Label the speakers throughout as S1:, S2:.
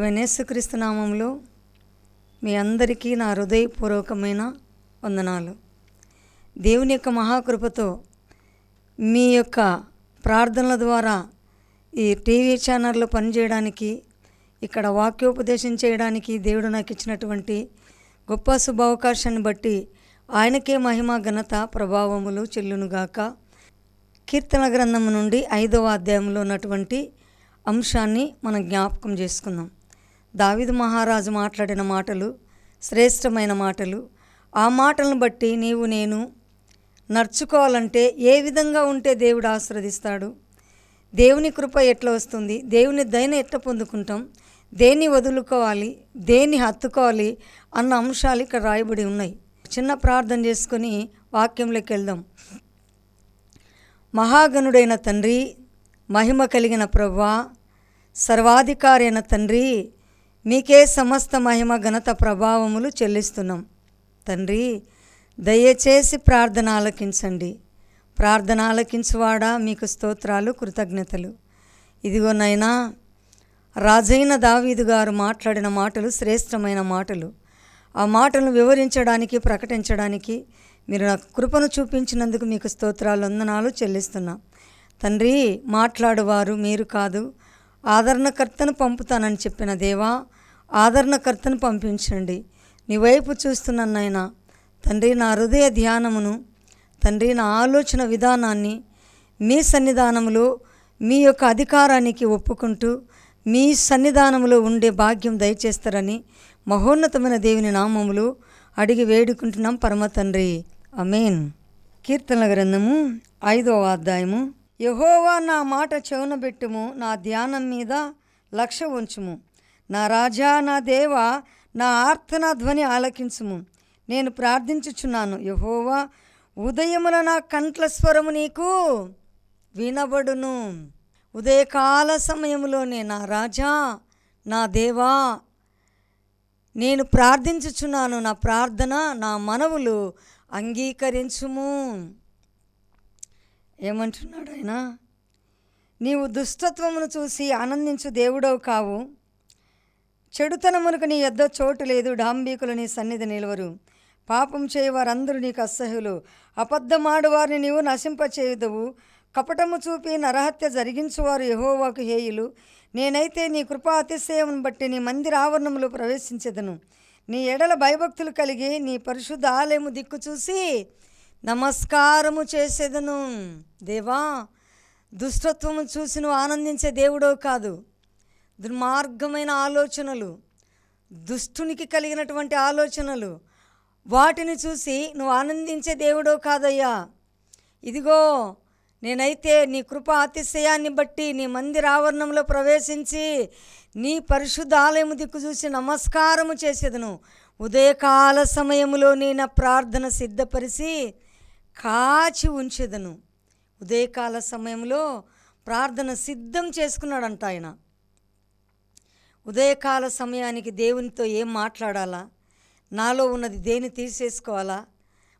S1: వెనేసుక్రీస్తు నామంలో మీ అందరికీ నా హృదయపూర్వకమైన వందనాలు. దేవుని యొక్క మహాకృపతో మీ యొక్క ప్రార్థనల ద్వారా ఈ టీవీ ఛానల్లో పనిచేయడానికి ఇక్కడ వాక్యోపదేశం చేయడానికి దేవుడు నాకు ఇచ్చినటువంటి గొప్ప శుభావకాశాన్ని బట్టి ఆయనకే మహిమ ఘనత ప్రభావములు చెల్లునుగాక. కీర్తన గ్రంథం నుండి ఐదవ అధ్యాయంలో ఉన్నటువంటి అంశాన్ని మనం జ్ఞాపకం చేసుకుందాం. దావిదు మహారాజు మాట్లాడిన మాటలు శ్రేష్టమైన మాటలు. ఆ మాటలను బట్టి నీవు నేను నడుచుకోవాలంటే ఏ విధంగా ఉంటే దేవుడు ఆశీర్వదిస్తాడు? దేవుని కృప ఎట్లా వస్తుంది? దేవుని దయను ఎట్లా పొందుకుంటాం? దేన్ని వదులుకోవాలి? దేన్ని హత్తుకోవాలి? అన్న అంశాలు ఇక్కడ రాయబడి ఉన్నాయి. చిన్న ప్రార్థన చేసుకొని వాక్యంలోకి వెళ్దాం. మహాగణుడైన తండ్రి మహిమ కలిగిన ప్రభా సర్వాధికారి అయిన తండ్రి మీకే సమస్త మహిమ ఘనత ప్రభావములు చెల్లిస్తున్నాం. తండ్రి దయచేసి ప్రార్థన ఆలకించండి. ప్రార్థన ఆలకించువాడా? మీకు స్తోత్రాలు కృతజ్ఞతలు. ఇదిగో నైనా రాజైన దావీదు గారు మాట్లాడిన మాటలు శ్రేష్టమైన మాటలు. ఆ మాటలను వివరించడానికి ప్రకటించడానికి మీరు నాకు కృపను చూపించినందుకు మీకు స్తోత్రాలు వందనాలు చెల్లిస్తున్నా. తండ్రి మాట్లాడువారు మీరు కాదు. ఆదరణకర్తను పంపుతానని చెప్పిన దేవా ఆదరణకర్తను పంపించండి. నీ వైపు చూస్తున్నాను నాయన తండ్రి నా హృదయ ధ్యానమును తండ్రి నా ఆలోచన విధానాన్ని మీ సన్నిధానములో మీ యొక్క అధికారానికి ఒప్పుకుంటూ మీ సన్నిధానములో ఉండే భాగ్యం దయచేస్తారని మహోన్నతమైన దేవుని నామములు అడిగి వేడుకుంటున్నాం పరమ తండ్రి. అమేన్ కీర్తనల గ్రంథము ఐదవ అధ్యాయము యహోవా నా మాట చెవునబెట్టుము నా ధ్యానం మీద లక్ష్య ఉంచుము. నా రాజా నా దేవ నా ఆర్తన ధ్వని ఆలకించుము. నేను ప్రార్థించుచున్నాను యహోవా ఉదయమున నా కంట్ల స్వరము నీకు వినబడును. ఉదయకాల సమయంలోనే నా రాజా నా దేవా నేను ప్రార్థించుచున్నాను నా ప్రార్థన నా మనవులు అంగీకరించుము. ఏమంటున్నాడు ఆయన నీవు దుష్టత్వమును చూసి ఆనందించు దేవుడవు కావు. చెడుతనమునకు నీ యొద్ద చోటు లేదు డాంబీకులు నీ సన్నిధి నిలవరు. పాపం చేయవారందరూ నీకు అసహ్యులు. అబద్ధమాడు వారిని నీవు నశింపచేయుదవు. కపటము చూపి నరహత్య జరిగించువారు యహోవాకు హేయులు. నేనైతే నీ కృపా అతిశయం బట్టి నీ మందిర ఆవరణములో ప్రవేశించదను. నీ ఎడల భయభక్తులు కలిగి నీ పరిశుద్ధ ఆలయము దిక్కు చూసి నమస్కారము చేసేదను. దేవా దుష్టత్వము చూసి నువ్వు ఆనందించే దేవుడో కాదు. దుర్మార్గమైన ఆలోచనలు దుష్టునికి కలిగినటువంటి ఆలోచనలు వాటిని చూసి నువ్వు ఆనందించే దేవుడో కాదయ్యా. ఇదిగో నేనైతే నీ కృప అతిశయాన్ని బట్టి నీ మందిర ఆవరణంలో ప్రవేశించి నీ పరిశుద్ధ ఆలయము దిక్కు చూసి నమస్కారము చేసేదను. ఉదయకాల సమయములో నేను ప్రార్థన సిద్ధపరిచి కాచి ఉంచెదను. ఉదయకాల సమయంలో ప్రార్థన సిద్ధం చేసుకున్నాడంట ఆయన. ఉదయకాల సమయానికి దేవునితో ఏం మాట్లాడాలా? నాలో ఉన్నది దేని తీసేసుకోవాలా?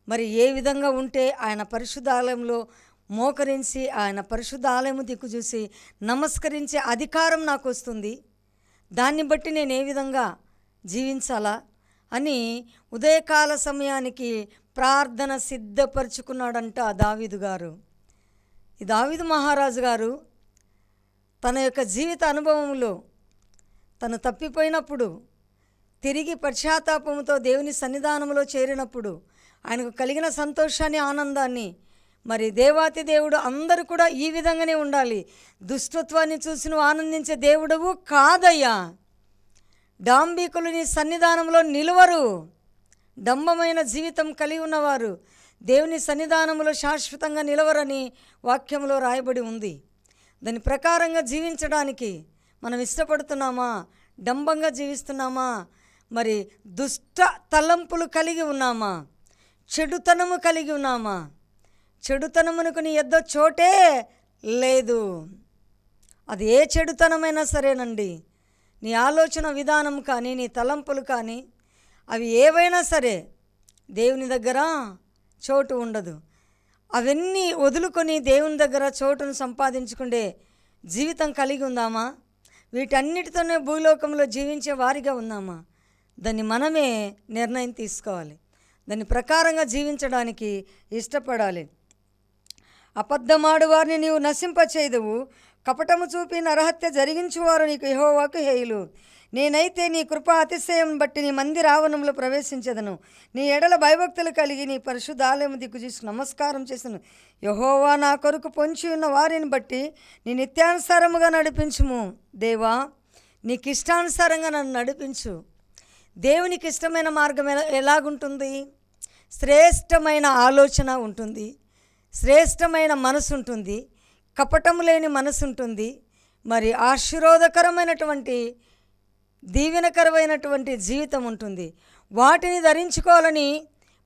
S1: మరి ఏ విధంగా ఉంటే ఆయన పరిశుద్ధ ఆలయంలో మోకరించి ఆయన పరిశుద్ధ ఆలయము దిక్కు చూసి నమస్కరించే అధికారం నాకు వస్తుంది దాన్ని బట్టి నేను ఏ విధంగా జీవించాలా? అని ఉదయకాల సమయానికి ప్రార్థన సిద్ధపరుచుకున్నాడంట దావీదు గారు. ఈ దావీదు మహారాజు గారు తన యొక్క జీవిత అనుభవంలో తను తప్పిపోయినప్పుడు తిరిగి పశ్చాత్తాపంతో దేవుని సన్నిధానంలో చేరినప్పుడు ఆయనకు కలిగిన సంతోషాన్ని ఆనందాన్ని మరి దేవాతి దేవుడు అందరూ కూడా ఈ విధంగానే ఉండాలి. దుష్టత్వాన్ని చూసి నువ్వు ఆనందించే దేవుడవు కాదయ్యా. డాంబికులు నీ సన్నిధానంలో నిలువరు. డంబమైన జీవితం కలిగి ఉన్నవారు దేవుని సన్నిధానంలో శాశ్వతంగా నిలవరని వాక్యంలో రాయబడి ఉంది. దాని ప్రకారంగా జీవించడానికి మనం ఇష్టపడుతున్నామా? డంబంగా జీవిస్తున్నామా? మరి దుష్ట తలంపులు కలిగి ఉన్నామా? చెడుతనము కలిగి ఉన్నామా? చెడుతనమునకు నీ ఎద్దో చోటే లేదు. అది ఏ చెడుతనమైనా సరేనండి. నీ ఆలోచన విధానం కానీ నీ తలంపులు కానీ అవి ఏవైనా సరే దేవుని దగ్గర చోటు ఉండదు. అవన్నీ వదులుకొని దేవుని దగ్గర చోటును సంపాదించుకుండే జీవితం కలిగి ఉందామా? వీటన్నిటితోనే భూలోకంలో జీవించే వారిగా ఉన్నామా దాన్ని మనమే నిర్ణయం తీసుకోవాలి. దాని ప్రకారంగా జీవించడానికి ఇష్టపడాలి. అబద్ధమాడు వారిని నీవు నశింపచేయదువు. కపటము చూపి నరహత్య జరిగించువారు నీకు యహోవాకు హేయులు. నేనైతే నీ కృపా అతిశయం బట్టి నీ మందిర ఆవరణంలో ప్రవేశించదను. నీ ఎడల భయభక్తులు కలిగి నీ పరిశుద్ధాలయము దిక్కు చూసి నమస్కారం చేసను. యహోవా నా కొరకు పొంచి ఉన్న వారిని బట్టి నీ నిత్యానుసారముగా నడిపించుము. దేవా నీకు ఇష్టానుసారంగా నన్ను నడిపించు. దేవునికి ఇష్టమైన మార్గం ఎలా ఎలాగుంటుంది? శ్రేష్టమైన ఆలోచన ఉంటుంది. శ్రేష్టమైన మనసు ఉంటుంది కపటము లేని మనసు ఉంటుంది మరి ఆశీర్వాదకరమైనటువంటి దీవెనకరమైనటువంటి జీవితం ఉంటుంది. వాటిని ధరించుకోవాలని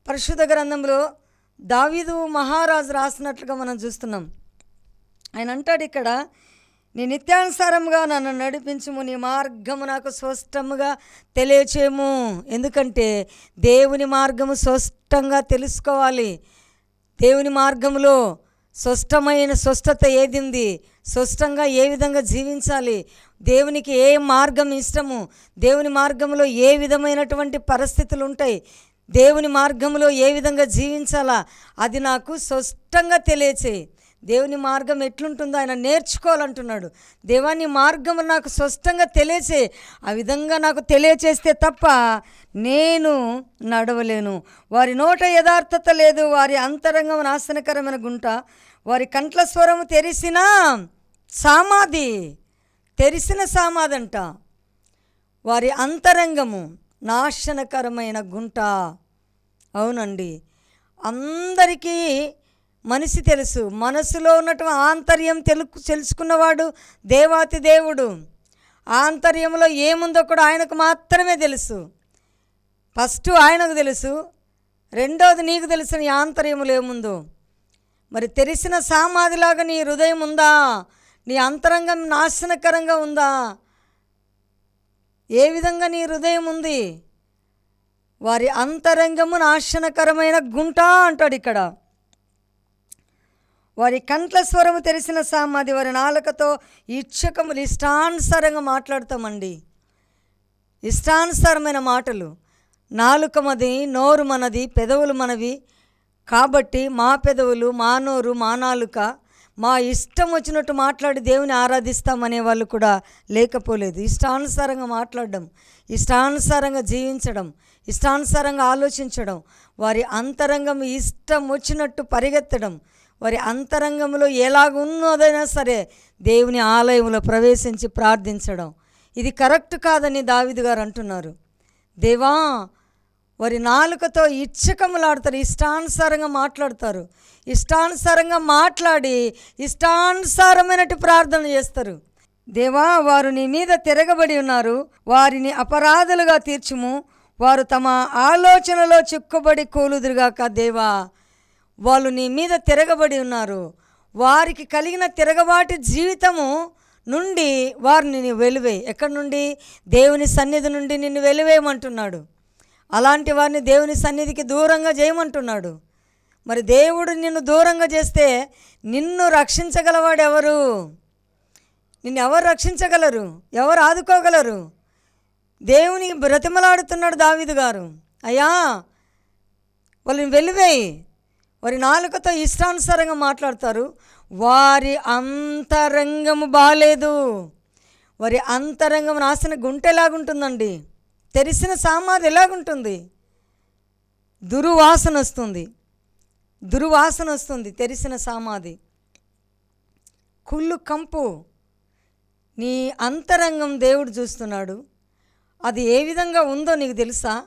S1: పరిశుద్ధ గ్రంథంలో దావీదు మహారాజు రాసినట్లుగా మనం చూస్తున్నాం. ఆయన అంటాడు ఇక్కడ నీ నిత్యానుసారంగా నన్ను నడిపించుము నీ మార్గము నాకు స్పష్టముగా తెలియచేయము. ఎందుకంటే దేవుని మార్గము స్పష్టంగా తెలుసుకోవాలి. దేవుని మార్గంలో స్పష్టమైన స్వస్థత ఏదింది స్పష్టంగా ఏ విధంగా జీవించాలి? దేవునికి ఏ మార్గం ఇష్టము? దేవుని మార్గంలో ఏ విధమైనటువంటి పరిస్థితులు ఉంటాయి దేవుని మార్గంలో ఏ విధంగా జీవించాలా? అది నాకు స్పష్టంగా తెలియచేయి దేవుని మార్గం ఎట్లుంటుందో ఆయన నేర్చుకోవాలంటున్నాడు. దేవాని మార్గం నాకు స్పష్టంగా తెలియచే. ఆ విధంగా నాకు తెలియచేస్తే తప్ప నేను నడవలేను. వారి నోట యథార్థత లేదు. వారి అంతరంగం నాశనకరమైన గుంట. వారి కంట్ల స్వరము తెరిసిన సామాధి. తెరిసిన సామాధి అంట వారి అంతరంగము నాశనకరమైన గుంట. అవునండి. అందరికీ మనిషి తెలుసు. మనసులో ఉన్నటువంటి ఆంతర్యం తెలు తెలుసుకున్నవాడు దేవాతి దేవుడు. ఆంతర్యంలో ఏముందో కూడా ఆయనకు మాత్రమే తెలుసు. ఫస్ట్ ఆయనకు తెలుసు. రెండోది నీకు తెలుసు నీ ఆంతర్యములు ఏముందో. మరి తెరిసిన సామాధిలాగా నీ హృదయం ఉందా? నీ అంతరంగం నాశనకరంగా ఉందా? ఏ విధంగా నీ హృదయం ఉంది? వారి అంతరంగము నాశనకరమైన గుంట అంటాడు ఇక్కడ. వారి కంట్ల స్వరము తెలిసిన సామాధి వారి నాలుకతో ఇచ్చకములు ఇష్టానుసారంగా మాట్లాడతామండి. ఇష్టానుసారమైన మాటలు. నాలుక మది నోరు మనది పెదవులు మనవి. కాబట్టి మా పెదవులు మా నోరు మా నాలుక మా ఇష్టం వచ్చినట్టు మాట్లాడి దేవుని ఆరాధిస్తామనే వాళ్ళు కూడా లేకపోలేదు. ఇష్టానుసారంగా మాట్లాడడం ఇష్టానుసారంగా జీవించడం ఇష్టానుసారంగా ఆలోచించడం వారి అంతరంగం ఇష్టం వచ్చినట్టు పరిగెత్తడం వారి అంతరంగంలో ఎలాగున్నదైనా సరే దేవుని ఆలయంలో ప్రవేశించి ప్రార్థించడం. ఇది కరెక్ట్ కాదని దావిది గారు అంటున్నారు. దేవా వారి నాలుకతో ఇచ్చకములాడతారు ఇష్టానుసారంగా మాట్లాడతారు. ఇష్టానుసారంగా మాట్లాడి ఇష్టానుసారమైనట్టు ప్రార్థన చేస్తారు. దేవా వారు నీ మీద తిరగబడి ఉన్నారు. వారిని అపరాధులుగా తీర్చుము. వారు తమ ఆలోచనలో చిక్కుబడి కూలుదురుగాక దేవా. వాళ్ళు నీ మీద తిరగబడి ఉన్నారు. వారికి కలిగిన తిరగబాటి జీవితము నుండి వారిని నిన్ను వెలువే ఎక్కడి నుండి? దేవుని సన్నిధి నుండి నిన్ను వెలువేయమంటున్నాడు. అలాంటి వారిని దేవుని సన్నిధికి దూరంగా చేయమంటున్నాడు. మరి దేవుడు నిన్ను దూరంగా చేస్తే నిన్ను రక్షించగలవాడు ఎవరు? నిన్ను ఎవరు రక్షించగలరు? ఎవరు ఆదుకోగలరు? దేవుని బ్రతిమలాడుతున్నాడు దావిదు గారు. అయ్యా వాళ్ళని వెలివేయి. వారి నాలుకతో ఇష్టానుసారంగా మాట్లాడతారు. వారి అంతరంగము బాగాలేదు వారి అంతరంగం నాశన గుంటెలాగుంటుందండి. ఉంటుందండి తెరిసిన సామాధి ఎలాగుంటుంది? దుర్వాసన వస్తుంది. దుర్వాసన వస్తుంది తెరిసిన సామాధి కుళ్ళు కంపు. నీ అంతరంగం దేవుడు చూస్తున్నాడు. అది ఏ విధంగా ఉందో నీకు తెలుసా?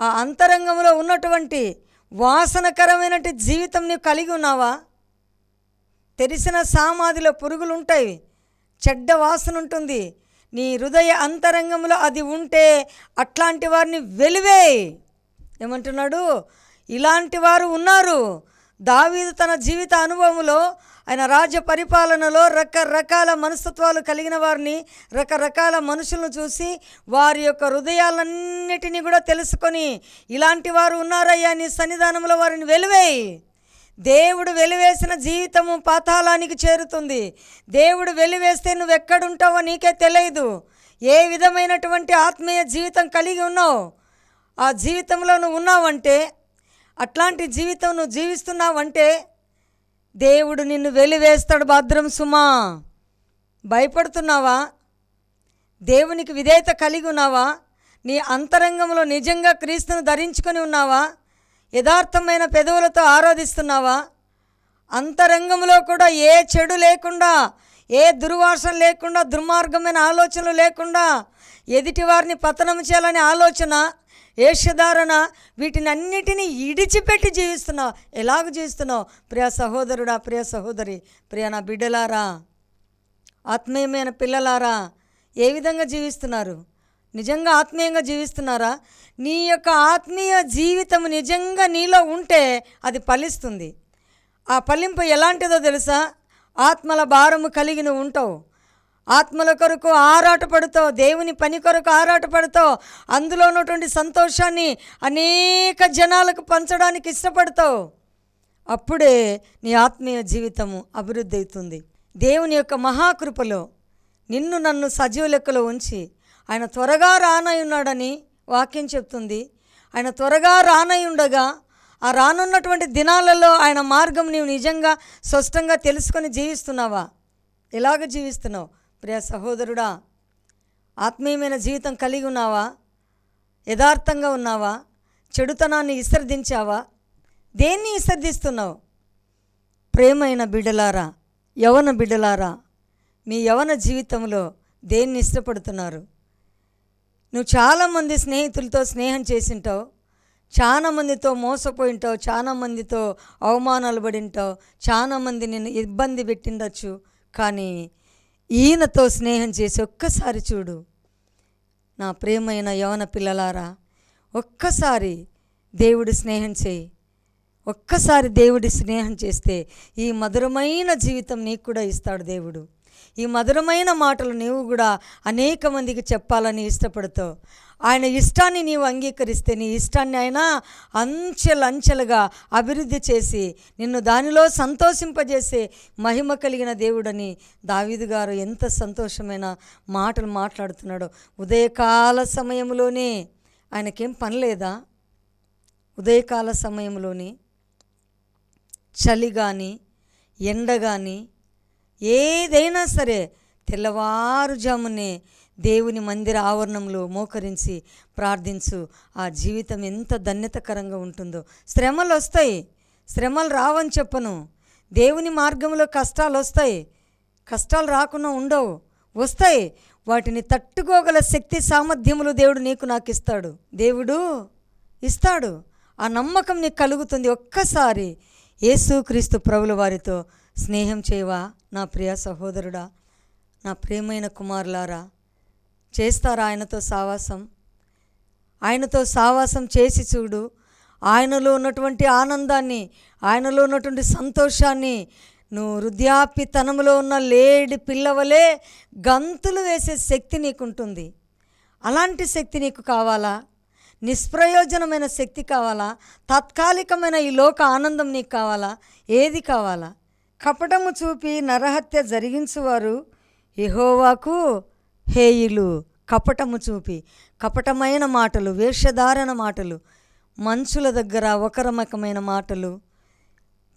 S1: ఆ అంతరంగంలో ఉన్నటువంటి వాసనకరమైనటువంటి జీవితం నీవు కలిగి ఉన్నావా? తెరిసిన సామాధిలో పురుగులు ఉంటాయి చెడ్డ వాసన ఉంటుంది. నీ హృదయ అంతరంగంలో అది ఉంటే అట్లాంటి వారిని వెలివే. ఏమంటున్నాడు? ఇలాంటి వారు ఉన్నారు. దావీదు తన జీవిత అనుభవంలో ఆయన రాజ్య పరిపాలనలో రకరకాల మనస్తత్వాలు కలిగిన వారిని రకరకాల మనుషులను చూసి వారి యొక్క హృదయాలన్నిటినీ కూడా తెలుసుకొని ఇలాంటి వారు ఉన్నారయ్యా నీ సన్నిధానంలో వారిని వెలివేయి దేవుడు వెలివేసిన జీవితము పాతాళానికి చేరుతుంది. దేవుడు వెలివేస్తే నువ్వు ఎక్కడుంటావో నీకే తెలియదు. ఏ విధమైనటువంటి ఆత్మీయ జీవితం కలిగి ఉన్నావు? ఆ జీవితంలో నువ్వు ఉన్నావంటే అట్లాంటి జీవితం నువ్వు జీవిస్తున్నావంటే దేవుడు నిన్ను వెలివేస్తాడు భద్రం సుమా. భయపడుతున్నావా? దేవునికి విధేయత కలిగి ఉన్నావా? నీ అంతరంగంలో నిజంగా క్రీస్తును ధరించుకొని ఉన్నావా? యథార్థమైన పెదవులతో ఆరాధిస్తున్నావా? అంతరంగంలో కూడా ఏ చెడు లేకుండా ఏ దుర్వాసన లేకుండా దుర్మార్గమైన ఆలోచనలు లేకుండా ఎదుటి వారిని పతనం చేయాలనే ఆలోచన ఏషధారణ వీటిని అన్నిటినీ ఇడిచిపెట్టి జీవిస్తున్నావు. ఎలాగ జీవిస్తున్నావు? ప్రియ సహోదరుడా ప్రియ సహోదరి ప్రియ నా బిడ్డలారా ఆత్మీయమైన పిల్లలారా ఏ విధంగా జీవిస్తున్నారు? నిజంగా ఆత్మీయంగా జీవిస్తున్నారా? నీ యొక్క ఆత్మీయ జీవితం నిజంగా నీలో ఉంటే అది ఫలిస్తుంది. ఆ ఫలింపు ఎలాంటిదో తెలుసా? ఆత్మల భారము కలిగి నువ్వు ఉంటావు. ఆత్మల కొరకు ఆరాటపడుతావు దేవుని పని కొరకు ఆరాటపడతావు అందులో ఉన్నటువంటి సంతోషాన్ని అనేక జనాలకు పంచడానికి ఇష్టపడతావు. అప్పుడే నీ ఆత్మీయ జీవితము అభివృద్ధి అవుతుంది. దేవుని యొక్క మహాకృపలో నిన్ను నన్ను సజీవ లెక్కలో ఉంచి ఆయన త్వరగా రానై ఉన్నాడని వాక్యం చెప్తుంది. ఆయన త్వరగా రానై ఉండగా ఆ రానున్నటువంటి దినాలలో ఆయన మార్గం నీవు నిజంగా స్పష్టంగా తెలుసుకొని జీవిస్తున్నావా? ఎలాగ జీవిస్తున్నావు? ప్రియ సహోదరుడా ఆత్మీయమైన జీవితం కలిగి ఉన్నావా? యథార్థంగా ఉన్నావా? చెడుతనాన్ని విసర్జించావా? దేన్ని విసర్జిస్తున్నావు? ప్రేమైన బిడ్డలారా యవన బిడ్డలారా మీ యవన జీవితంలో దేన్ని ఇష్టపడుతున్నారు? నువ్వు చాలామంది స్నేహితులతో స్నేహం చేసింటావు చాలా మందితో మోసపోయింటావు చాలా మందితో అవమానాలు పడింటావు చాలా మంది నిన్ను ఇబ్బంది పెట్టిండొచ్చు కానీ ఈయనతో స్నేహం చేసి ఒక్కసారి చూడు. నా ప్రేమైన యవన పిల్లలారా ఒక్కసారి దేవుడి స్నేహం చేయి. ఒక్కసారి దేవుడి స్నేహం చేస్తే ఈ మధురమైన జీవితం నీకు కూడా ఇస్తాడు దేవుడు. ఈ మధురమైన మాటలు నీవు కూడా అనేక మందికి చెప్పాలని ఇష్టపడతావు. ఆయన ఇష్టాన్ని నీవు అంగీకరిస్తే నీ ఇష్టాన్ని ఆయన అంచెలంచెలుగా అభివృద్ధి చేసి నిన్ను దానిలో సంతోషింపజేసే మహిమ కలిగిన దేవుడని దావీదు గారు ఎంత సంతోషమైన మాటలు మాట్లాడుతున్నాడో. ఉదయకాల సమయంలోనే ఆయనకేం పని లేదా? ఉదయకాల సమయంలోనే చలి కానీ ఎండ కానీ ఏదైనా సరే తెల్లవారుజామునే దేవుని మందిర ఆవరణంలో మోకరించి ప్రార్థించు. ఆ జీవితం ఎంత ధన్యతకరంగా ఉంటుందో. శ్రమలు వస్తాయి శ్రమలు రావని చెప్పను. దేవుని మార్గంలో కష్టాలు వస్తాయి కష్టాలు రాకుండా ఉండవు. వస్తాయి. వాటిని తట్టుకోగల శక్తి సామర్థ్యములు దేవుడు నీకు నాకు ఇస్తాడు దేవుడు ఇస్తాడు. ఆ నమ్మకం నీకు కలుగుతుంది ఒక్కసారి. యేసుక్రీస్తు ప్రభుల వారితో స్నేహం చేయవా నా ప్రియ సహోదరుడా నా ప్రియమైన కుమారులారా? చేస్తారా ఆయనతో సావాసం? ఆయనతో సావాసం చేసి చూడు. ఆయనలో ఉన్నటువంటి ఆనందాన్ని ఆయనలో ఉన్నటువంటి సంతోషాన్ని నువ్వు వృద్ధాప్యతనంలో ఉన్న లేడి పిల్లవలే గంతులు వేసే శక్తి నీకుంటుంది. అలాంటి శక్తి నీకు కావాలా? నిష్ప్రయోజనమైన శక్తి కావాలా? తాత్కాలికమైన ఈ లోక ఆనందం నీకు కావాలా? ఏది కావాలా? కపటము చూపి నరహత్య జరిగించువారు యెహోవాకు హేయులు. కపటము చూపి. కపటమైన మాటలు వేషధారణ మాటలు మనుషుల దగ్గర ఒకరమకమైన మాటలు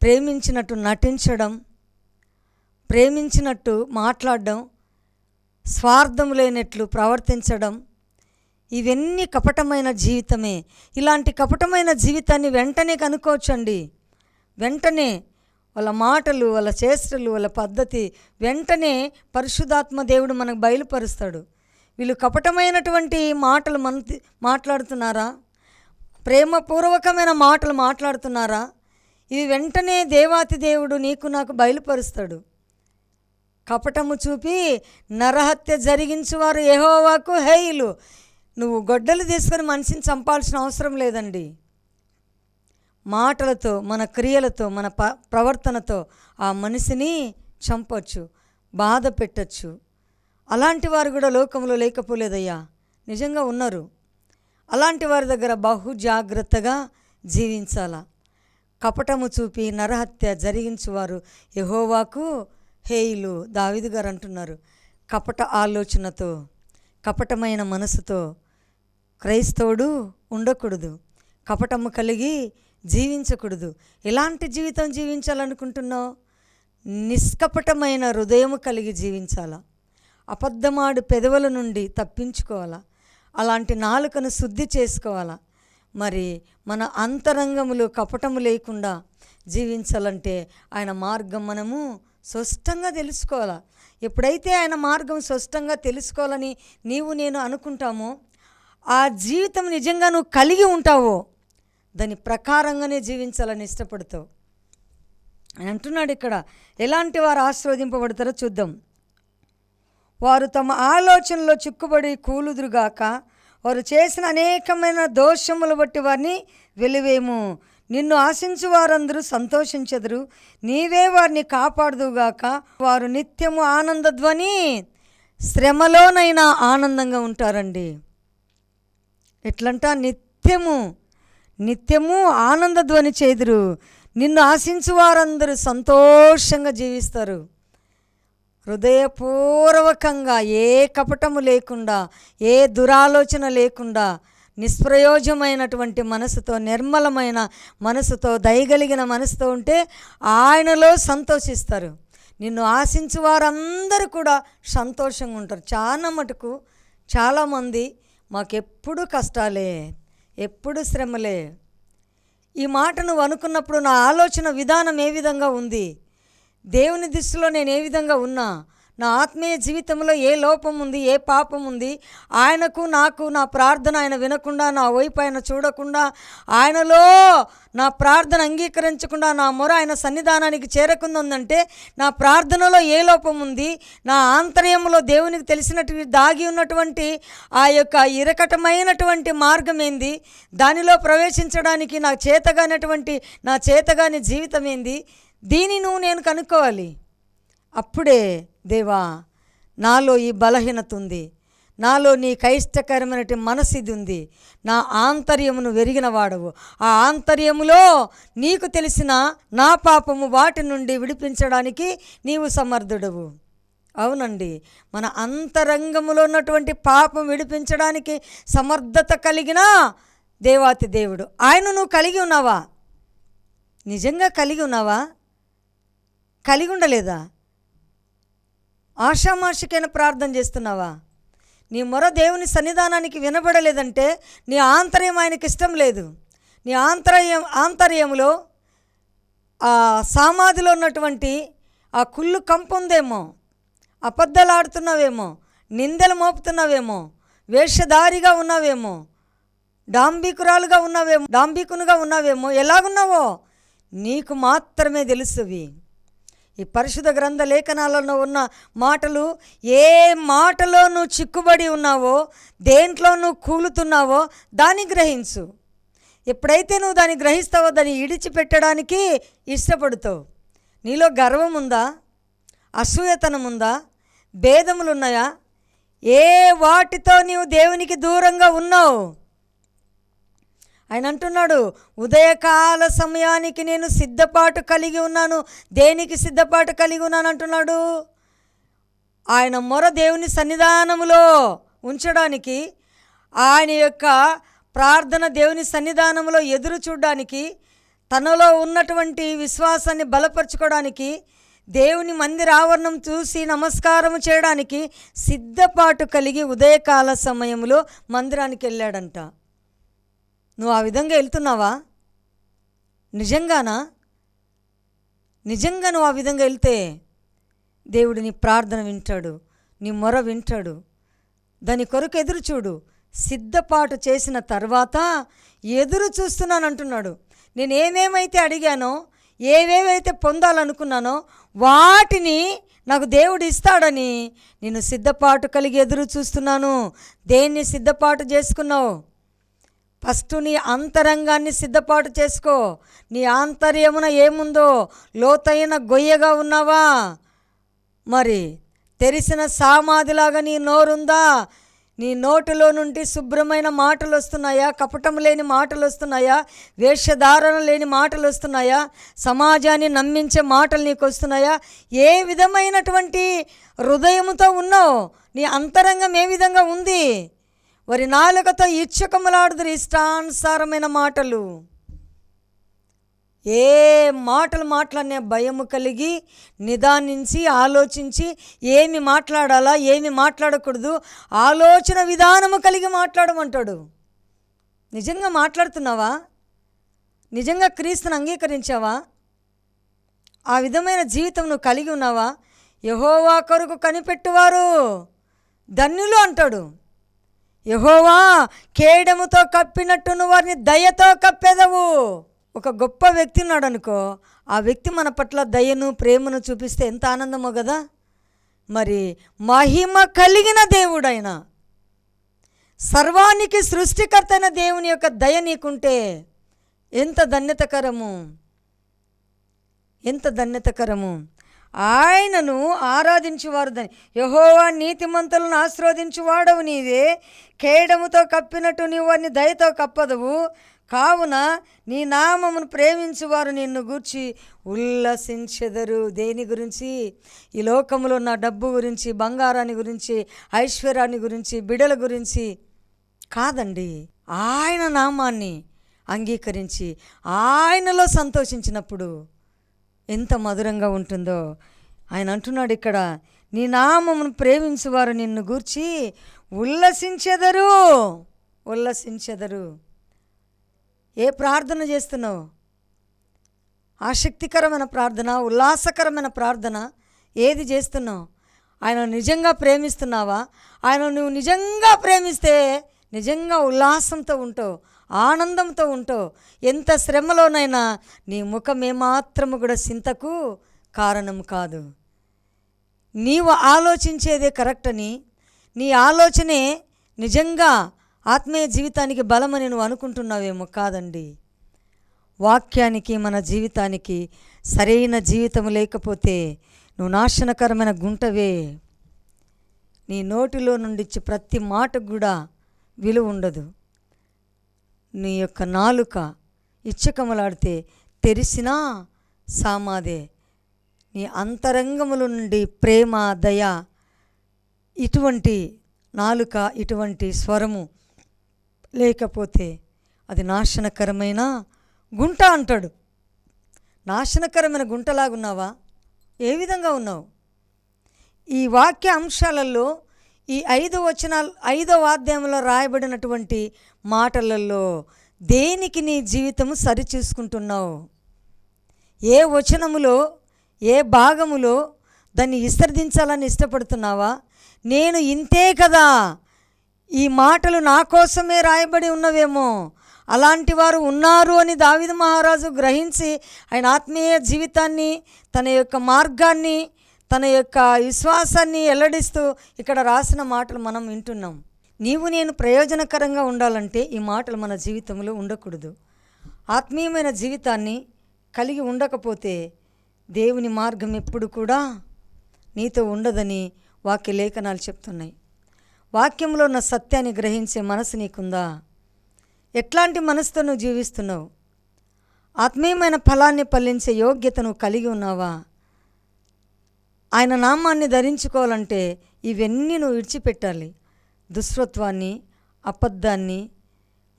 S1: ప్రేమించినట్టు నటించడం ప్రేమించినట్టు మాట్లాడడం స్వార్థం లేనట్లు ప్రవర్తించడం ఇవన్నీ కపటమైన జీవితమే. ఇలాంటి కపటమైన జీవితాన్ని వెంటనే కనుక్కోవచ్చండి. వెంటనే వాళ్ళ మాటలు వాళ్ళ చేష్టలు వాళ్ళ పద్ధతి వెంటనే పరిశుద్ధాత్మ దేవుడు మనకు బయలుపరుస్తాడు. వీళ్ళు కపటమైనటువంటి మాటలు మన మాట్లాడుతున్నారా? ప్రేమపూర్వకమైన మాటలు మాట్లాడుతున్నారా? ఇవి వెంటనే దేవాతి దేవుడు నీకు నాకు బయలుపరుస్తాడు. కపటము చూపి నరహత్య జరిగించువారు ఏహోవాకు హేయులు. నువ్వు గొడ్డలు తీసుకొని మనిషిని చంపాల్సిన అవసరం లేదండి. మాటలతో మన క్రియలతో మన ప ప్రవర్తనతో ఆ మనిషిని చంపొచ్చు బాధ పెట్టచ్చు. అలాంటి వారు కూడా లోకంలో లేకపోలేదయ్యా. నిజంగా ఉన్నారు. అలాంటి వారి దగ్గర బహు జాగ్రత్తగా జీవించాలా. కపటము చూపి నరహత్య జరిగించువారు యహోవాకు హేయులు. దావిదు గారు అంటున్నారు కపట ఆలోచనతో కపటమైన మనసుతో క్రైస్తవుడు ఉండకూడదు. కపటము కలిగి జీవించకూడదు. ఎలాంటి జీవితం జీవించాలనుకుంటున్నావు? నిష్కపటమైన హృదయము కలిగి జీవించాలా. అబద్ధమాడు పెదవుల నుండి తప్పించుకోవాలా. అలాంటి నాలుకను శుద్ధి చేసుకోవాలా. మరి మన అంతరంగములు కపటము లేకుండా జీవించాలంటే ఆయన మార్గం మనము స్పష్టంగా తెలుసుకోవాలా. ఎప్పుడైతే ఆయన మార్గం స్పష్టంగా తెలుసుకోవాలని నీవు నేను అనుకుంటామో ఆ జీవితం నిజంగా నువ్వు కలిగి ఉంటావో దాని ప్రకారంగానే జీవించాలని ఇష్టపడతావు. అని అంటున్నాడు ఇక్కడ. ఎలాంటి వారు ఆశీర్వదింపబడతారో చూద్దాం. వారు తమ ఆలోచనలో చిక్కుబడి కూలుదురుగాక వారు చేసిన అనేకమైన దోషములు బట్టి వారిని వెలివేము. నిన్ను ఆశించు వారందరూ సంతోషించెదరు. నీవే వారిని కాపాడుదుగాక వారు నిత్యము ఆనందధ్వని శ్రమలోనైనా ఆనందంగా ఉంటారండి. ఎట్లంట నిత్యము నిత్యము ఆనందధ్వని చేదురు. నిన్ను ఆశించు వారందరూ సంతోషంగా జీవిస్తారు. హృదయపూర్వకంగా ఏ కపటము లేకుండా ఏ దురాలోచన లేకుండా నిష్ప్రయోజమైనటువంటి మనసుతో నిర్మలమైన మనసుతో దయగలిగిన మనసుతో ఉంటే ఆయనలో సంతోషిస్తారు. నిన్ను ఆశించు వారందరూ కూడా సంతోషంగా ఉంటారు. చాలా మటుకు చాలామంది మాకెప్పుడు కష్టాలే ఎప్పుడు శ్రమలే. ఈ మాట నువ్వు అనుకున్నప్పుడు నా ఆలోచన విధానం ఏ విధంగా ఉంది? దేవుని దృష్టిలో నేను ఏ విధంగా ఉన్నా? నా ఆత్మీయ జీవితంలో ఏ లోపం ఉంది ఏ పాపం ఉంది ఆయనకు నాకు నా ప్రార్థన ఆయన వినకుండా నా వైపు ఆయన చూడకుండా ఆయనలో నా ప్రార్థన అంగీకరించకుండా నా మొర ఆయన సన్నిధానానికి చేరకుందంటే నా ప్రార్థనలో ఏ లోపం ఉంది నా ఆంతర్యంలో దేవునికి తెలిసినట్టు దాగి ఉన్నటువంటి ఆ యొక్క ఇరకటమైనటువంటి మార్గం ఏంది దానిలో ప్రవేశించడానికి నా చేతగానటువంటి నా చేతగాని జీవితం ఏంది దీని నువ్వు నేను కనుక్కోవాలి. అప్పుడే దేవా నాలో ఈ బలహీనత ఉంది. నాలో నీ కైష్టకరమైనటువంటి మనసు ఇది ఉంది. నా ఆంతర్యమును వెరిగిన వాడవు. ఆ ఆంతర్యములో నీకు తెలిసిన నా పాపము వాటి నుండి విడిపించడానికి నీవు సమర్థుడవు. అవునండి. మన అంతరంగములో ఉన్నటువంటి పాపం విడిపించడానికి సమర్థత కలిగిన దేవాతి దేవుడు. ఆయన నువ్వు కలిగి ఉన్నావా? నిజంగా కలిగి ఉన్నావా? కలిగి ఉండలేదా? ఆషామాషికైన ప్రార్థన చేస్తున్నావా? నీ మొర దేవుని సన్నిధానానికి వినబడలేదంటే నీ ఆంతర్యం ఆయనకి ఇష్టం లేదు. నీ ఆంతర్యం ఆంతర్యంలో ఆ సామాధిలో ఉన్నటువంటి ఆ కుళ్ళు కంపు ఉందేమో నిందలు మోపుతున్నావేమో వేషధారిగా ఉన్నావేమో డాంబికురాలుగా ఉన్నావేమో డాంబికునుగా ఉన్నావేమో ఎలాగున్నావో నీకు మాత్రమే తెలుసువి. ఈ పరిశుద్ధ గ్రంథ లేఖనాలలో ఉన్న మాటలు ఏ మాటలో నువ్వు చిక్కుబడి ఉన్నావో దేంట్లో నువ్వు కూలుతున్నావో దాన్ని గ్రహించు. ఎప్పుడైతే నువ్వు దాన్ని గ్రహిస్తావో దాన్ని ఇడిచిపెట్టడానికి ఇష్టపడుతావు. నీలో గర్వం ఉందా అసూయతనం ఉందా భేదములు ఉన్నాయా ఏ వాటితో నీవు దేవునికి దూరంగా ఉన్నావు? ఆయన అంటున్నాడు ఉదయకాల సమయానికి నేను సిద్ధపాటు కలిగి ఉన్నాను. దేనికి సిద్ధపాటు కలిగి ఉన్నాను? అంటున్నాడు. ఆయన మొర దేవుని సన్నిధానములో ఉంచడానికి ఆయన యొక్క ప్రార్థన దేవుని సన్నిధానంలో ఎదురు చూడడానికి తనలో ఉన్నటువంటి విశ్వాసాన్ని బలపరచుకోవడానికి దేవుని మందిర ఆవరణం చూసి నమస్కారం చేయడానికి సిద్ధపాటు కలిగి ఉదయకాల సమయంలో మందిరానికి వెళ్ళాడంట. నువ్వు ఆ విధంగా వెళ్తున్నావా? నిజంగానా? నిజంగా నువ్వు ఆ విధంగా వెళ్తే దేవుడు నీ ప్రార్థన వింటాడు నీ మొర వింటాడు. దాని కొరకు ఎదురు చూడు. సిద్ధపాటు చేసిన తర్వాత ఎదురు చూస్తున్నాను అంటున్నాడు నేను ఏమేమైతే అడిగానో ఏవేవైతే పొందాలనుకున్నానో వాటిని నాకు దేవుడు ఇస్తాడని నేను సిద్ధపాటు కలిగి ఎదురు చూస్తున్నాను. దేన్ని సిద్ధపాటు చేసుకున్నావు? ఫస్ట్ నీ అంతరంగాన్ని సిద్ధపాటు చేసుకో. నీ ఆంతర్యమున ఏముందో లోతైన గొయ్యగా ఉన్నావా? మరి తెరిసిన సామాధిలాగా నీ నోరుందా? నీ నోటిలో నుండి శుభ్రమైన మాటలు వస్తున్నాయా కపటం లేని మాటలు వస్తున్నాయా వేషధారణ లేని మాటలు వస్తున్నాయా సమాజాన్ని నమ్మించే మాటలు నీకు వస్తున్నాయా ఏ విధమైనటువంటి హృదయముతో ఉన్నావు? నీ అంతరంగం ఏ విధంగా ఉంది? వారి నాలుకతో ఇచ్చకములాడుదురు ఇష్టానుసారమైన మాటలు. ఏ మాటలు మాట్లాడినా భయము కలిగి నిదానించి ఆలోచించి ఏమి మాట్లాడాలా ఏమి మాట్లాడకూడదు ఆలోచన విధానము కలిగి మాట్లాడమంటాడు. నిజంగా మాట్లాడుతున్నావా? నిజంగా క్రీస్తుని అంగీకరించావా? ఆ విధమైన జీవితం నువ్వు కలిగి ఉన్నావా? యహోవా కొరకు కనిపెట్టువారు ధన్యులు అంటాడు. యహోవా కేడముతో కప్పినట్టు నువ్వు వారిని దయతో కప్పెదవు. ఒక గొప్ప వ్యక్తి ఉన్నాడు అనుకో ఆ వ్యక్తి మన పట్ల దయను ప్రేమను చూపిస్తే ఎంత ఆనందమో కదా. మరి మహిమ కలిగిన దేవుడైన సర్వానికి సృష్టికర్తైన దేవుని యొక్క దయ నీకుంటే ఎంత ధన్యతకరము. ఎంత ధన్యతకరము. ఆయనను ఆరాధించువారు దాని యహోవా నీతిమంతులను ఆశీర్వదించువాడవు నీవే. కేడముతో కప్పినట్టు నీవు వారిని దయతో కప్పదవు. కావున నీ నామమును ప్రేమించువారు నిన్ను గూర్చి ఉల్లసించెదరు. దేని గురించి? ఈ లోకంలో ఉన్న డబ్బు గురించి బంగారాన్ని గురించి ఐశ్వర్యాన్ని గురించి బిడల గురించి కాదండి. ఆయన నామాన్ని అంగీకరించి ఆయనలో సంతోషించినప్పుడు ఎంత మధురంగా ఉంటుందో. ఆయన అంటున్నాడు ఇక్కడ నీ నామమును ప్రేమించువారు నిన్ను గూర్చి ఉల్లసించెదరు ఉల్లసించెదరు. ఏ ప్రార్థన చేస్తున్నావు? ఆసక్తికరమైన ప్రార్థన ఉల్లాసకరమైన ప్రార్థన ఏది చేస్తున్నావు? ఆయన నిజంగా ప్రేమిస్తున్నావా? ఆయన నువ్వు నిజంగా ప్రేమిస్తే నిజంగా ఉల్లాసంతో ఉంటావు. ఆనందంతో ఉంటో ఎంత శ్రమలోనైనా నీ ముఖం ఏమాత్రము కూడా చింతకు కారణం కాదు. నీవు ఆలోచించేదే కరెక్ట్ అని నీ ఆలోచనే నిజంగా ఆత్మీయ జీవితానికి బలమని నువ్వు అనుకుంటున్నావేమో కాదండి. వాక్యానికి మన జీవితానికి సరైన జీవితం లేకపోతే నువ్వు నాశనకరమైన గుంటవే. నీ నోటిలో నుండిచ్చే ప్రతి మాటకు కూడా విలువ ఉండదు. నీ యొక్క నాలుక ఇచ్చకములాడితే తెరిసినా సామాదే. నీ అంతరంగముల నుండి ప్రేమ దయ ఇటువంటి నాలుక ఇటువంటి స్వరము లేకపోతే అది నాశనకరమైన గుంట అంటాడు. నాశనకరమైన గుంటలాగున్నావా? ఏ విధంగా ఉన్నావు? ఈ వాక్య అంశాలలో ఈ ఐదు వచనాలు ఐదో అధ్యాయంలో రాయబడినటువంటి మాటలలో దేనికి నీ జీవితము సరిచూసుకుంటున్నావు? ఏ వచనములో ఏ భాగములో దాన్ని విసర్జించాలని ఇష్టపడుతున్నావా? నేను ఇంతే కదా. ఈ మాటలు నా కోసమే రాయబడి ఉన్నవేమో. అలాంటి వారు ఉన్నారు అని దావిద మహారాజు గ్రహించి ఆయన ఆత్మీయ జీవితాన్ని తన యొక్క మార్గాన్ని తన యొక్క విశ్వాసాన్ని వెల్లడిస్తూ ఇక్కడ రాసిన మాటలు మనం వింటున్నాం. నీవు నేను ప్రయోజనకరంగా ఉండాలంటే ఈ మాటలు మన జీవితంలో ఉండకూడదు. ఆత్మీయమైన జీవితాన్ని కలిగి ఉండకపోతే దేవుని మార్గం ఎప్పుడు కూడా నీతో ఉండదని వాక్య లేఖనాలు చెప్తున్నాయి. వాక్యంలో ఉన్న సత్యాన్ని గ్రహించే మనసు నీకుందా? ఎట్లాంటి మనసుతో నువ్వు జీవిస్తున్నావు? ఆత్మీయమైన ఫలాన్ని పల్లించే యోగ్యతను కలిగి ఉన్నావా? ఆయన నామాన్ని ధరించుకోవాలంటే ఇవన్నీ నువ్వు విడిచిపెట్టాలి. దుస్వత్వాన్ని అబద్ధాన్ని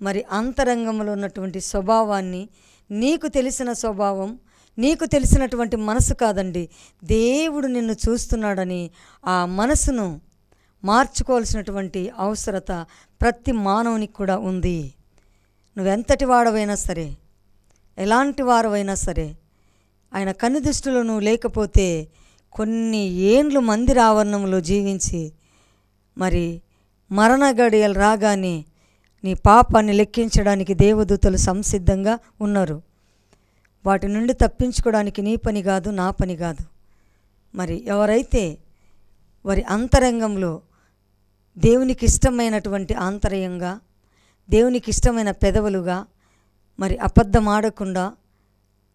S1: మరి అంతరంగంలో ఉన్నటువంటి స్వభావాన్ని నీకు తెలిసిన స్వభావం నీకు తెలిసినటువంటి మనసు కాదండి. దేవుడు నిన్ను చూస్తున్నాడని ఆ మనసును మార్చుకోవాల్సినటువంటి అవసరత ప్రతి మానవునికి కూడా ఉంది. నువ్వెంతటి వాడవైనా సరే ఎలాంటి వారవైనా సరే ఆయన కనుదృష్టిలో నువ్వు లేకపోతే కొన్ని ఏండ్లు మందిర ఆవరణంలో జీవించి మరి మరణ గడియలు రాగానే నీ పాపాన్ని లెక్కించడానికి దేవదూతలు సంసిద్ధంగా ఉన్నారు. వాటి నుండి తప్పించుకోవడానికి నీ పని కాదు నా పని కాదు. మరి ఎవరైతే వారి అంతరంగంలో దేవునికి ఇష్టమైనటువంటి ఆంతర్యంగా దేవునికి ఇష్టమైన పెదవులుగా మరి అబద్ధం ఆడకుండా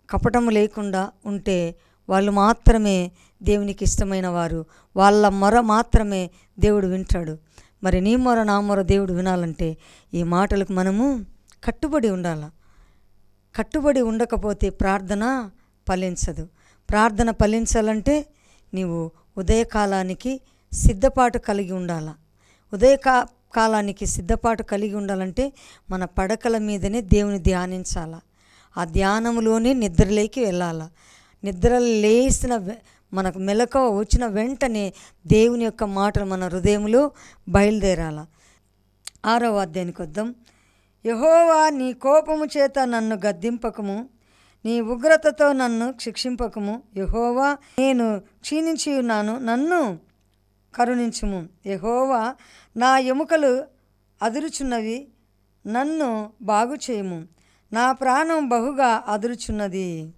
S1: కపటము లేకుండా ఉంటే వాళ్ళు మాత్రమే దేవునికి ఇష్టమైన వారు వాళ్ళ మొర మాత్రమే దేవుడు వింటాడు. మరి నీ మొర నా మొర దేవుడు వినాలంటే ఈ మాటలకు మనము కట్టుబడి ఉండాల. కట్టుబడి ఉండకపోతే ప్రార్థన ఫలించదు. ప్రార్థన ఫలించాలంటే నీవు ఉదయకాలానికి సిద్ధపాటు కలిగి ఉండాల. ఉదయకా కాలానికి సిద్ధపాటు కలిగి ఉండాలంటే మన పడకల మీదనే దేవుని ధ్యానించాల. ఆ ధ్యానంలోనే నిద్రలోకి వెళ్ళాల. నిద్ర లేసిన మనకు మెలకువ వచ్చిన వెంటనే దేవుని యొక్క మాటలు మన హృదయంలో బయలుదేరాల. ఆరవ అధ్యాయానికి వద్దాం. యహోవా నీ కోపము చేత నన్ను గద్దింపకము నీ ఉగ్రతతో నన్ను శిక్షింపకము. యహోవా నేను క్షీణించి ఉన్నాను నన్ను కరుణించుము. యహోవా నా ఎముకలు అదురుచున్నవి నన్ను బాగు చేయము నా ప్రాణం బహుగా అదురుచున్నది.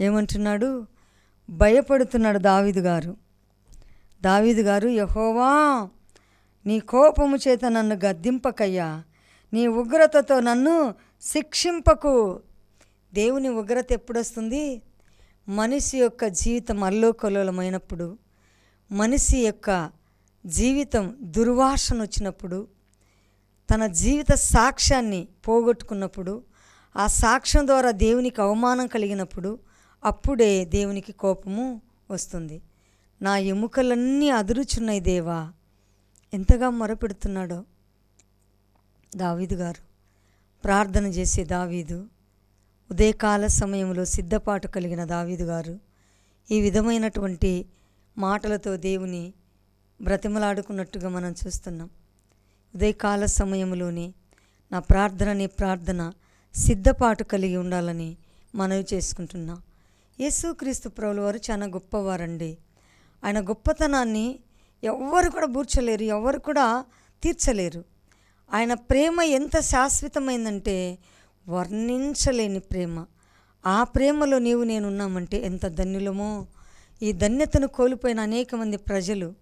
S1: ఏమంటున్నాడు? భయపడుతున్నాడు దావీదు గారు. దావీదు గారు యహోవా నీ కోపము చేత నన్ను గద్దింపకయ్యా. నీ ఉగ్రతతో నన్ను శిక్షింపకు. దేవుని ఉగ్రత ఎప్పుడొస్తుంది? మనిషి యొక్క జీవితం అల్లోకలోలమైనప్పుడు మనిషి యొక్క జీవితం దుర్వాసన వచ్చినప్పుడు తన జీవిత సాక్ష్యాన్ని పోగొట్టుకున్నప్పుడు ఆ సాక్ష్యం ద్వారా దేవునికి అవమానం కలిగినప్పుడు అప్పుడే దేవునికి కోపము వస్తుంది. నా ఎముకలన్నీ అదురుచున్నాయి దేవా. ఎంతగా మొరపెడుతున్నాడో దావీదు గారు. ప్రార్థన చేసే దావీదు. ఉదయకాల సమయంలో సిద్ధపాటు కలిగిన దావీదు గారు ఈ విధమైనటువంటి మాటలతో దేవుని బ్రతిమలాడుకున్నట్టుగా మనం చూస్తున్నాం. ఉదయకాల సమయంలోనే నా ప్రార్థన అనే ప్రార్థన సిద్ధపాటు కలిగి ఉండాలని మనవి చేసుకుంటున్నా. యేసుక్రీస్తు ప్రభుల వారు చాలా గొప్పవారండి. ఆయన గొప్పతనాన్ని ఎవ్వరు కూడా బూర్చలేరు ఎవరు కూడా తీర్చలేరు. ఆయన ప్రేమ ఎంత శాశ్వతమైందంటే వర్ణించలేని ప్రేమ. ఆ ప్రేమలో నీవు నేను ఉన్నామంటే ఎంత ధన్యులమో. ఈ ధన్యతను కోల్పోయిన అనేక మంది ప్రజలు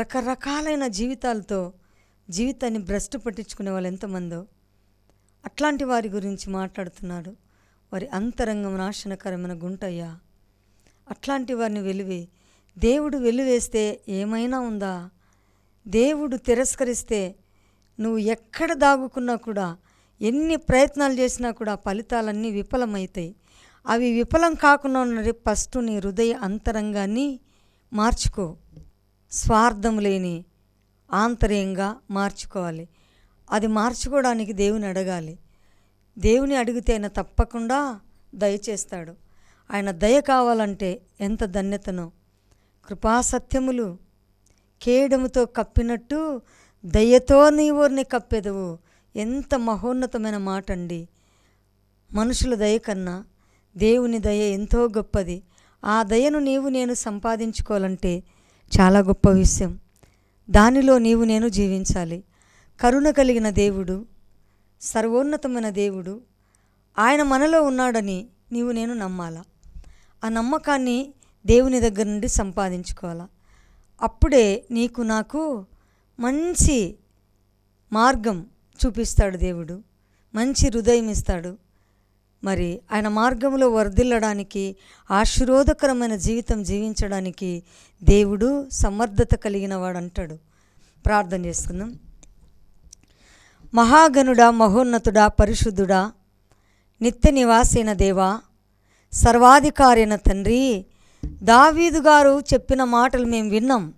S1: రకరకాలైన జీవితాలతో జీవితాన్ని భ్రష్టు పట్టించుకునే వాళ్ళు ఎంతమందో అట్లాంటి వారి గురించి మాట్లాడుతున్నాడు. వారి అంతరంగం నాశనకరమైన గుంటయ్యా. అట్లాంటి వారిని వెలివి దేవుడు వెలివేస్తే ఏమైనా ఉందా? దేవుడు తిరస్కరిస్తే నువ్వు ఎక్కడ దాగుకున్నా కూడా ఎన్ని ప్రయత్నాలు చేసినా కూడా ఫలితాలన్నీ విఫలమవుతాయి అవి విఫలం కాకుండా ఉన్నది ఫస్ట్ నీ హృదయ అంతరంగాన్ని మార్చుకో. స్వార్థం లేని ఆంతర్యంగా మార్చుకోవాలి. అది మార్చుకోవడానికి దేవుని అడగాలి. దేవుని అడిగితే ఆయన తప్పకుండా దయచేస్తాడు ఆయన దయ కావాలంటే ఎంత ధన్యతనో. కృపాసత్యములు కేడముతో కప్పినట్టు దయతో నీవోర్ని కప్పెదవు. ఎంత మహోన్నతమైన మాట అండి మనుషుల దయ కన్నా దేవుని దయ ఎంతో గొప్పది. ఆ దయను నీవు నేను సంపాదించుకోవాలంటే చాలా గొప్ప విషయం. దానిలో నీవు నేను జీవించాలి. కరుణ కలిగిన దేవుడు సర్వోన్నతమైన దేవుడు ఆయన మనలో ఉన్నాడని నీవు నేను నమ్మాలా? ఆ నమ్మకాన్ని దేవుని దగ్గర నుండి సంపాదించుకోవాలా? అప్పుడే నీకు నాకు మంచి మార్గం చూపిస్తాడు దేవుడు మంచి హృదయం ఇస్తాడు. మరి ఆయన మార్గంలో వర్ధిల్లడానికి ఆశీర్వాదకరమైన జీవితం జీవించడానికి దేవుడు సమర్థత కలిగిన వాడు అంటాడు ప్రార్థన చేసుకుందాం. మహాగనుడా మహోన్నతుడా పరిశుద్ధుడా నిత్య నివాసైన దేవా సర్వాధికారైన తండ్రి దావీదు గారు చెప్పిన మాటలు మేము విన్నాం.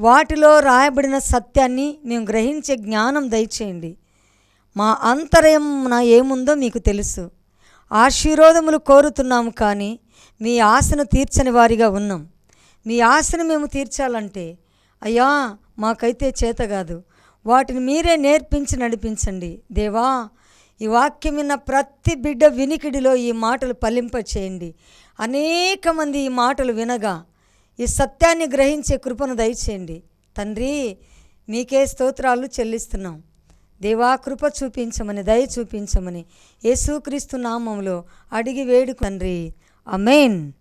S1: వాటిలో రాయబడిన సత్యాన్ని మేము గ్రహించే జ్ఞానం దయచేయండి. మా అంతరయం నా ఏముందో మీకు తెలుసు. ఆశీర్వాదములు కోరుతున్నాము కానీ మీ ఆశను తీర్చని వారిగా ఉన్నాం. మీ ఆశను మేము తీర్చాలంటే అయ్యా మాకైతే చేత కాదు. వాటిని మీరే నేర్పించి నడిపించండి. దేవా ఈ వాక్యం విన్న ప్రతి బిడ్డ వినికిడిలో ఈ మాటలు ఫలింప చేయండి అనేక మంది ఈ మాటలు వినగా ఈ సత్యాన్ని గ్రహించే కృపను దయచేయండి. తండ్రి మీకే స్తోత్రాలు చెల్లిస్తున్నాం. దేవా కృప చూపించమని దయ చూపించమని యేసుక్రీస్తు నామంలో అడిగి వేడు తండ్రి. అమేన్